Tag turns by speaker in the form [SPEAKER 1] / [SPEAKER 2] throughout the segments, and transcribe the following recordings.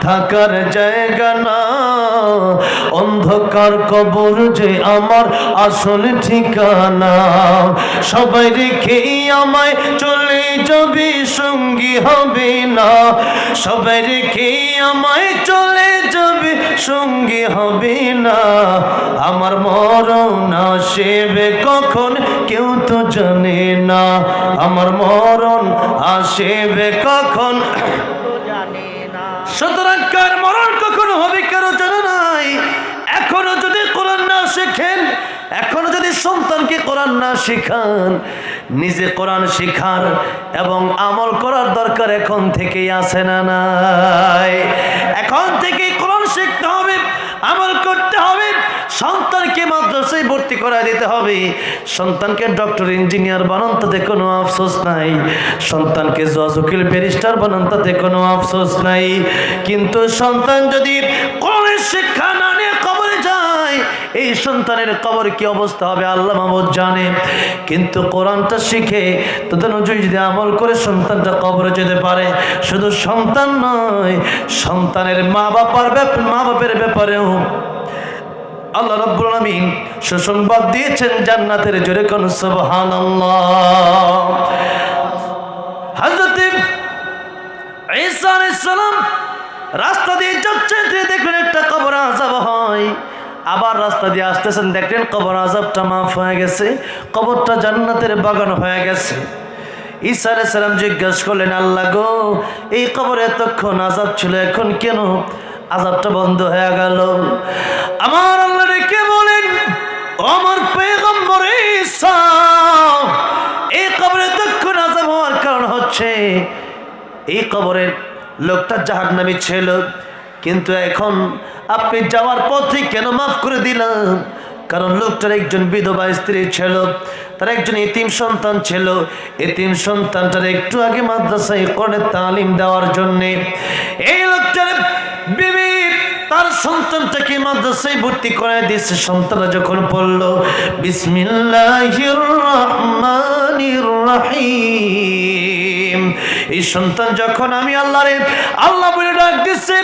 [SPEAKER 1] থাকার জায়গা না। অন্ধকার কবর যে আমার আসল ঠিকানা। সবাই রেখেই আমায় চলে যাবে, সঙ্গী হবে না। সবাই রেখেই আমায় চলে যাবে, সঙ্গী হবে না। আমার মরণ আসবে কখন কেউ তো জানে না। আমার মরণ আসবে কখন সুতরাং কার মরণ কখনো হবে কারও জানা নাই। এখনও যদি কোরআন না শেখেন, এখনও যদি সন্তানকে কোরআন না শেখান, নিজে কোরআন শেখার এবং আমল করার দরকার এখন থেকেই আছে না নাই। এখন থেকে কোরআন শিখতে হবে, আমল সন্তানকে মাদ্রাসায় ভর্তি করা দিতে হবে। সন্তানকে ডক্টর, ইঞ্জিনিয়ার বানান তাতে কোনো আফসোস নাই। সন্তানকে জজ উকিল ব্যারিস্টার বানান তাতে কোনো আফসোস নাই। কিন্তু সন্তান যদি কোরআনের শিক্ষা না নিয়ে কবরে যায়, এই সন্তানের কবর কি অবস্থা হবে আল্লাহ মাহমুদ জানে। কিন্তু কোরআনটা শিখে, তাদের অনুযায়ী যদি আমল করে সন্তানটা কবরে যেতে পারে, শুধু সন্তান নয়, সন্তানের মা বাবার ব্যাপার মা বাপের ব্যাপারেও আল্লাহ রাব্বুল আলামিন সুসংবাদ দিয়েছেন জান্নাতের জোরে কোন সুবহানাল্লাহ। হযরত ঈসা আলাইহিস সালাম রাস্তা দিয়ে যাচ্ছেন যে দেখলেন একটা কবর আযাব হয়। আবার রাস্তা দিয়ে আসতেছেন, দেখলেন কবর আযাবটা মাফ হয়ে গেছে, কবরটা জান্নাতের বাগান হয়ে গেছে। ঈসা আলাইহিস সালাম জিজ্ঞাসা করলেন, আল্লাহ গো, এই কবরে এতক্ষণ আযাব ছিল, এখন কেন? আজাবটা বন্ধ হয়ে গেল। আমার আল্লাহ রেখে বলেন আমার পেগম্বর এই কবরে তখন আজাব হওয়ার কারণ হচ্ছে, এই কবরের লোকটা জাহান্নামী ছিল। কিন্তু এখন আপনি যাওয়ার পথে কেন মাফ করে দিলাম কারণ লোকটার একজন বিধবা স্ত্রী ছিল, তার একজন এতিম সন্তান ছিল। এতিম সন্তানটার একটু আগে মাদ্রাসায় করে তালিম দেওয়ার জন্যে এই লোকটার বিবি তার সন্তানটাকে মাদ্রাসায় ভর্তি করে দিয়েছে। সন্তানরা যখন পড়ল, বিসমিল্লাহির এই সন্তান যখন আমি আল্লাহরে আল্লাহ বলে ডাক দিচ্ছে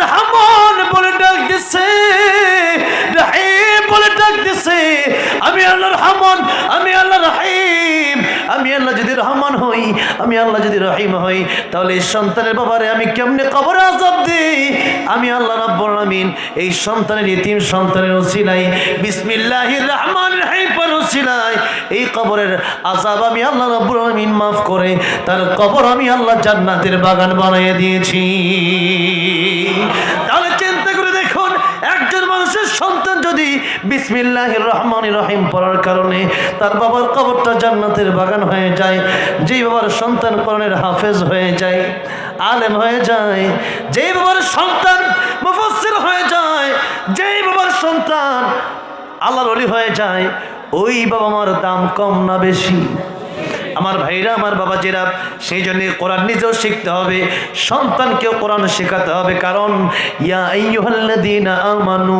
[SPEAKER 1] রহমান বলে ডাক দিচ্ছে রাহিম বলে ডাক দিচ্ছে আমি আল্লাহ রহমান, আমি আল্লাহ রাহিম। আমি আল্লাহ যদি রহমান হই, আমি আল্লাহ যদি রহিম হই, তাহলে এই সন্তানের বাবারে আমি কেমনে কবরে আজাব দিই? আমি আল্লাহ রাব্বুল আলামিন এই সন্তানের ইতিম সন্তানের ওসিলাই বিসমিল্লাহির রহমানির রহিম পর ওসিলাই এই কবরের আজাব আমি আল্লাহ রাব্বুল আলামিন মাফ করে, তার কবর আমি আল্লাহ জান্নাতের বাগান বানিয়ে দিয়েছি। সন্তান যদি বিসমিল্লাহির রহমান রহিম পড়ার কারণে তার বাবার কবরটা জান্নাতের বাগান হয়ে যায়, যেই বাবার সন্তান কোরআনের হাফেজ হয়ে যায়, আলেম হয়ে যায়, যেই বাবার সন্তান মুফাসসির হয়ে যায়, যেই বাবার সন্তান আল্লাহর হয়ে যায়, ওই বাবা মার দাম কম না বেশি। আমার ভাইরা, আমার বাবাজিরা সেই জন্য কোরআন নিজেও শিখতে হবে, সন্তানকেও কোরআন শেখাতে হবে। কারণ, ইয়া আইয়ুহাল্লাযীনা আমানু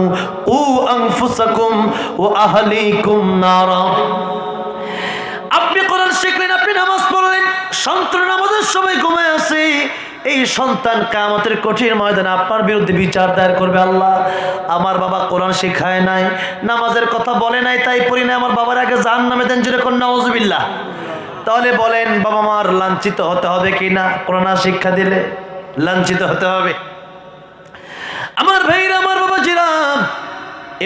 [SPEAKER 1] উ আনফুসাকুম ও আহলিকুম আপনি কোরআন শিখলেন, আপনি নামাজ পড়লেন সন্তান নামাজের সময় ঘুমায় আছে। এই সন্তান কামতের কঠিন ময়দানে আপনার বিরুদ্ধে বিচার দায়ের করবে আল্লাহ। আমার বাবা কোরআন শেখায় নাই, নামাজের কথা বলে নাই, তাই না আমার বাবার আগে জান নামে দেন জুড়ে কন্যা নজবিল্লা তাহলে বলেন, বাবা মার লাঞ্ছিত হতে হবে কি না? শিক্ষা দিলে লাঞ্ছিত হতে হবে। আমার ভাইরা, আমার বাবা জিরাম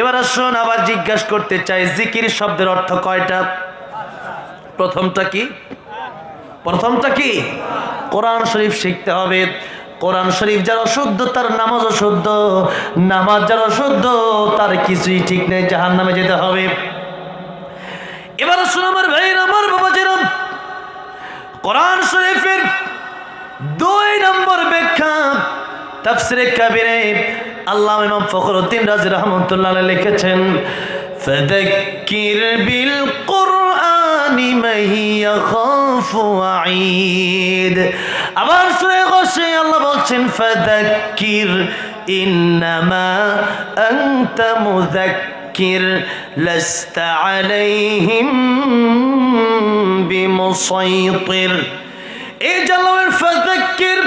[SPEAKER 1] এবার আসুন আবার জিজ্ঞাসা করতে চাই, জিকির শব্দের অর্থ কয়টা? প্রথমটা কি? প্রথমটা কি? কোরআন শরীফ শিখতে হবে। কোরআন শরীফ যার অশুদ্ধ, তার নামাজ অশুদ্ধ, নামাজ যার অশুদ্ধ, তার কিছুই ঠিক নেই জাহান নামে যেতে হবে। এবার আসুন আমার ভাই আমার বাবা কোরআন শরীফের দুই নম্বর ব্যাখ্যা তাফসিরে কাবিরে আল্লাহ ইমাম ফখরুদ্দিন রাজি রহমতুল্লাহ লিখেছেন বিল কুরআনি মান ইয়াখাফু ওয়াঈদ আবার সূরা গশে আল্লাহ বলছেন ফাদাক্কির ইন্নামা আনতা মুযাক্কির লাস্তা আলাইহিম বিমুসাইতির। এই জালালের ফাদাক্কির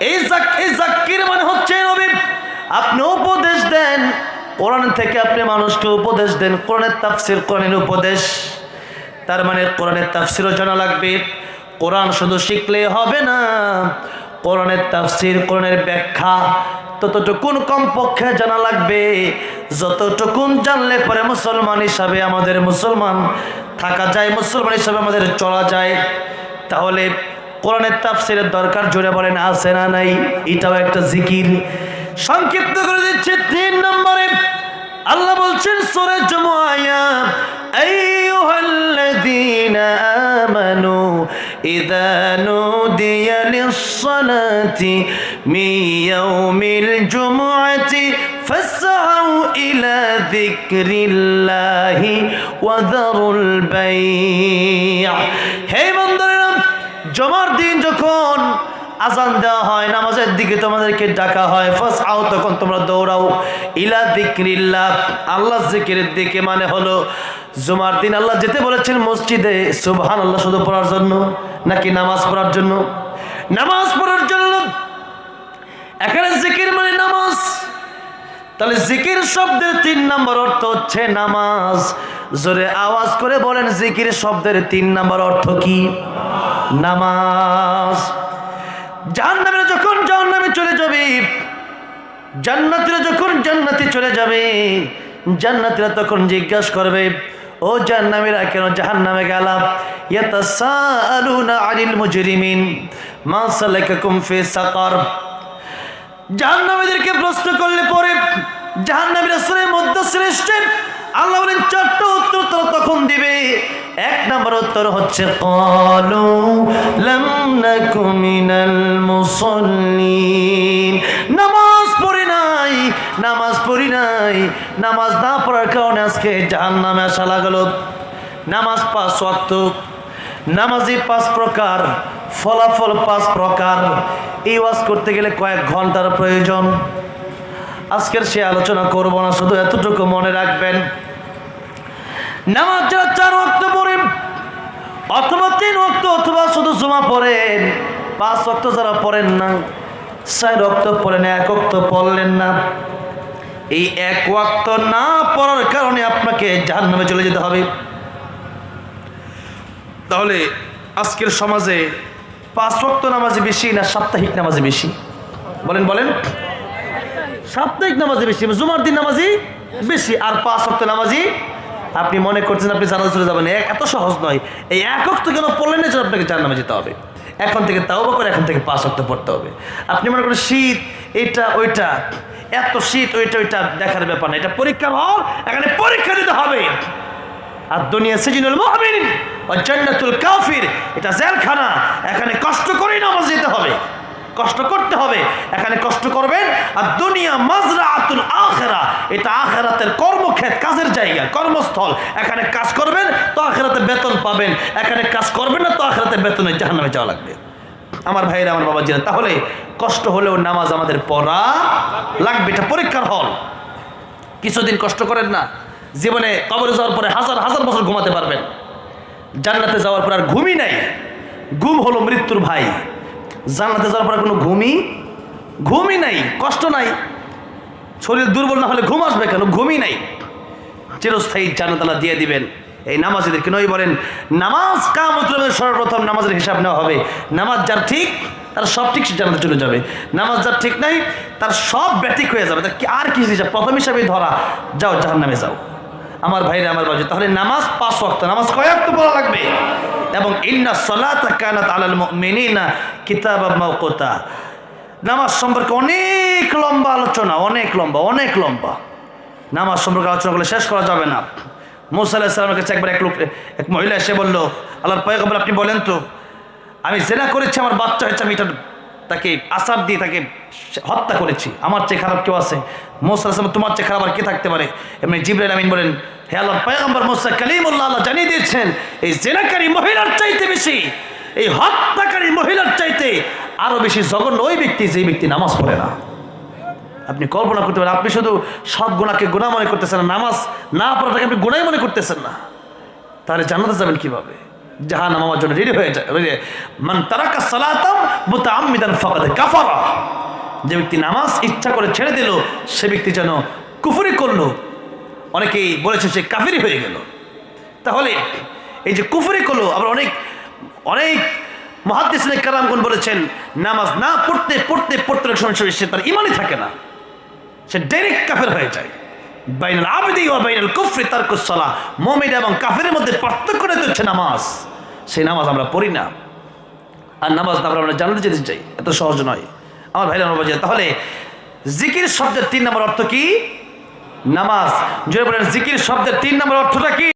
[SPEAKER 1] এই জাক- এই জাক্কির মানে হচ্ছে নবী। আপনি উপদেশ দেন, কোরআন থেকে আপনি মানুষকে উপদেশ দেন, কোরআনের তাফসির কোরআনের উপদেশ। তার মানে কোরআনের তাফসিরও জানা লাগবে। কোরআন শুধু শিখলে হবে না, কোরআনের তাফসির, কোরআনের ব্যাখ্যা ততটুকুন কমপক্ষে জানা লাগবে। যতটুকুন জানলে পরে মুসলমান হিসাবে আমাদের মুসলমান থাকা যায়, মুসলমান হিসাবে আমাদের চলা যায়। তাহলে কোরআনের তাফসিরের দরকার জুড়ে বলেন, আছে না নাই? এটাও একটা জিকির। সংক্ষিপ্ত করে দিচ্ছে তিন নম্বরে। আল্লাহ বলছেন, সূরা আমানু ইযা নুদিয়া লিস-সালাতি মিন ইয়াউমিল জুমআতি ফাসআউ বাই' হে বান্দারা, জমার দিন যখন আজান দেওয়া হয়, নামাজের দিকে তোমাদেরকে ডাকা হয় ফার্স্ট আও তখন তোমরা দৌড়াও। ইলা দিক্রিল্লাহ, আল্লাহ জিকিরের দিকে মানে হলো জুমার দিন। আল্লাহ যেতে বলেছেন মসজিদে সুবহান আল্লাহ শুধু পড়ার জন্য নাকি নামাজ পড়ার জন্য? নামাজ পড়ার জন্য। এখানে জিকির মানে নামাজ। তাহলে জিকির শব্দের তিন নম্বর অর্থ হচ্ছে নামাজ। জোরে আওয়াজ করে বলেন, জিকির শব্দের তিন নম্বর অর্থ কি? নামাজ। জাহান্নামে যখন জাহান্নামে চলে যাবে, জান্নাতিরা যখন জান্নাতে চলে যাবে, জান্নাতিরা তখন জিজ্ঞাসা করবে, ও জাহান্নামীরা, কেন জাহান্নামে গেলাম ইয়াতাসাআলুনা আনিল মুজরিমিন। মা সালাকাকুম ফি সাকার। জাহান্নামীদেরকে প্রশ্ন করলে পরে জাহান্নামীরা সুরের মধ্যে শ্রেষ্ঠ আল্লাহ বলেন চারটা উত্তর তারা তখন দিবে। এক নম্বর উত্তর হচ্ছে, কলু লাম নাকু মিনাল মুসাল্লিন। নামাজ পড়ি নাই, নামাজ পড়ি নাই। নামাজ না পড়ার কারণে আজকে জাহান্নামে আসা লাগল। নামাজ পাঁচ ওয়াক্ত। নামাজি পাঁচ প্রকার। ফলাফল পাঁচ প্রকার। এই ওয়াজ করতে গেলে কয়েক ঘণ্টার প্রয়োজন। আজকের সে আলোচনা করব না, শুধু এতটুকু মনে রাখবেন। নামাজ চার অক্ত পড়েন, অথবা তিন অক্ত অথবা শুধু জমা পড়েন, পাঁচ অক্ত যারা পড়েন না, চার অক্ত পড়েন, এক অক্ত পড়লেন না। এই এক ওয়াক্ত না পড়ার কারণে আপনাকে জাহান্নামে চলে যেতে হবে। তাহলে আজকের সমাজে পাঁচ ওয়াক্ত নামাজে বেশি না সাপ্তাহিক নামাজে বেশি? বলেন বলেন। সাপ্তাহিক নামাজে বেশি জুমার দিন নামাজি বেশি। আর পাঁচ ওয়াক্ত নামাজি আপনি মনে করছেন আপনি জানাজা চলে যাবেন। এত সহজ নয়। এই এক অক্ত কেন পড়লেন না যে আপনাকে চার নামে যেতে হবে? এখন থেকে তাও বা করে এখন থেকে পাঁচ অক্ত পড়তে হবে। আপনি মনে করেন শীত, এটা, ওইটা। এত শীত, ওইটা ওইটা দেখার ব্যাপার না। এটা পরীক্ষার হল, এখানে পরীক্ষা দিতে হবে। আর দুনিয়া সিজনুল মুমিন ও জান্নাতুল কাফির। এটা জেলখানা। এখানে কষ্ট করেই নামাজ যেতে হবে। কষ্ট করতে হবে। এখানে কষ্ট করবেন। আর দুনিয়া মাজরা আতুল আখেরা। এটা আখেরাতের কর্মক্ষেত, কাজের জায়গা, কর্মস্থল। এখানে কাজ করবেন, তো আখিরাতে বেতন পাবেন। এখানে কাজ করবেন না, তো আখিরাতে বেতনে জাহান্নামে যাওয়া লাগবে। আমার ভাইরা আমার বাবা জিরা তাহলে কষ্ট হলেও নামাজ আমাদের পড়া লাগবে। এটা পরীক্ষার হল। কিছুদিন কষ্ট করেন না। জীবনে কবরে যাওয়ার পরে হাজার হাজার বছর ঘুমাতে পারবেন। জান্নাতে যাওয়ার পর আর ঘুমই নাই। ঘুম হলো মৃত্যুর ভাই। জান্নাতে যাওয়ার পর কোনো ঘুমই ঘুমই নাই, কষ্ট নাই। শরীর দুর্বল না হলে ঘুম আসবে কেন? ঘুমই নাই। চিরস্থায়ী জান্নাতালা দিয়ে দিবেন। এই নামাজিদেরকে নই বলেন, নামাজ কামতের সর্বপ্রথম নামাজের হিসাব নেওয়া হবে। নামাজ যার ঠিক, তার সব ঠিক জানাতে চলে যাবে। নামাজ যার ঠিক নাই, তার সব ব্যাটিক হয়ে যাবে। তার আর কি হিসাব? প্রথম হিসাবে ধরা। যাও জাহান নামে যাও। আমার ভাইরা আমার বাজু তাহলে নামাজ পাঁচ ওয়াক্ত, নামাজ কয় ওয়াক্ত পড়া লাগবে? এবং ইন্না সলাতা কানাত আলাল মুমিনিনা কিতাব মাওকুতা। নামাজ সম্পর্কে অনেক লম্বা আলোচনা, অনেক লম্বা অনেক লম্বা। নামাজ সম্পর্কে আলোচনা করলে শেষ করা যাবে না। মৌসা কাছে একবার এক লোক, এক মহিলা এসে বলল, আল্লাহর পয়গম্বর আপনি বলেন তো, আমি জেনা করেছি, আমার বাচ্চা হয়েছে, আমি এটা তাকে আসার দিয়ে তাকে হত্যা করেছি। আমার চেয়ে খারাপ কেউ আছে? মৌসা তোমার চেয়ে খারাপ আর কে থাকতে পারে? এমনি জিবরাইল আমিন বলেন, হে আল্লাহর পয়গম্বর মৌসা কালিমুল্লাহ আল্লাহ জানিয়ে দিয়েছেন, এই জেনাকারী মহিলার চাইতে বেশি, এই হত্যাকারী মহিলার চাইতে আরও বেশি জঘন্য ওই ব্যক্তি যে ব্যক্তি নামাজ পড়ে না। আপনি কল্পনা করতে পারেন, আপনি শুধু সব গুণাকে গুণা মনে করতেছেন নামাজ না পড়াটাকে আপনি গুণাই মনে করতেছেন না। তাহলে জানাতে যাবেন কীভাবে? জাহান নামার জন্য রেডি হয়ে যায়। মান তারাকা সালাতাম মুতাআম্মিদান ফাকাদ কাফারা। যে ব্যক্তি নামাজ ইচ্ছা করে ছেড়ে দিল, সে ব্যক্তি যেন কুফুরি করল। অনেকেই বলেছে সে কাফিরি হয়ে গেল। তাহলে এই যে কুফুরি করল, আবার অনেক অনেক মহাদিসনে কারামগুন বলেছেন, নামাজ না পড়তে পড়তে পড়তে সময় সে তার ইমানই থাকে না। সে ডাইরেক্ট কাফের হয়ে যায়। বাইনাল আবদি ও বাইনাল কুফরি তারকুসলা মুমিন এবং কাফিরের মধ্যে পার্থক্য রয়েছে হচ্ছে নামাজ। সেই নামাজ আমরা পড়ি না। আর নামাজ আমরা আমরা জানতে যেতে চাই, এত সহজ নয়। আমার ভাইরা বাজে তাহলে জিকির শব্দের তিন নম্বর অর্থ কি? নামাজ। জোরে বলেন, জিকির শব্দের তিন নম্বর অর্থটা কি?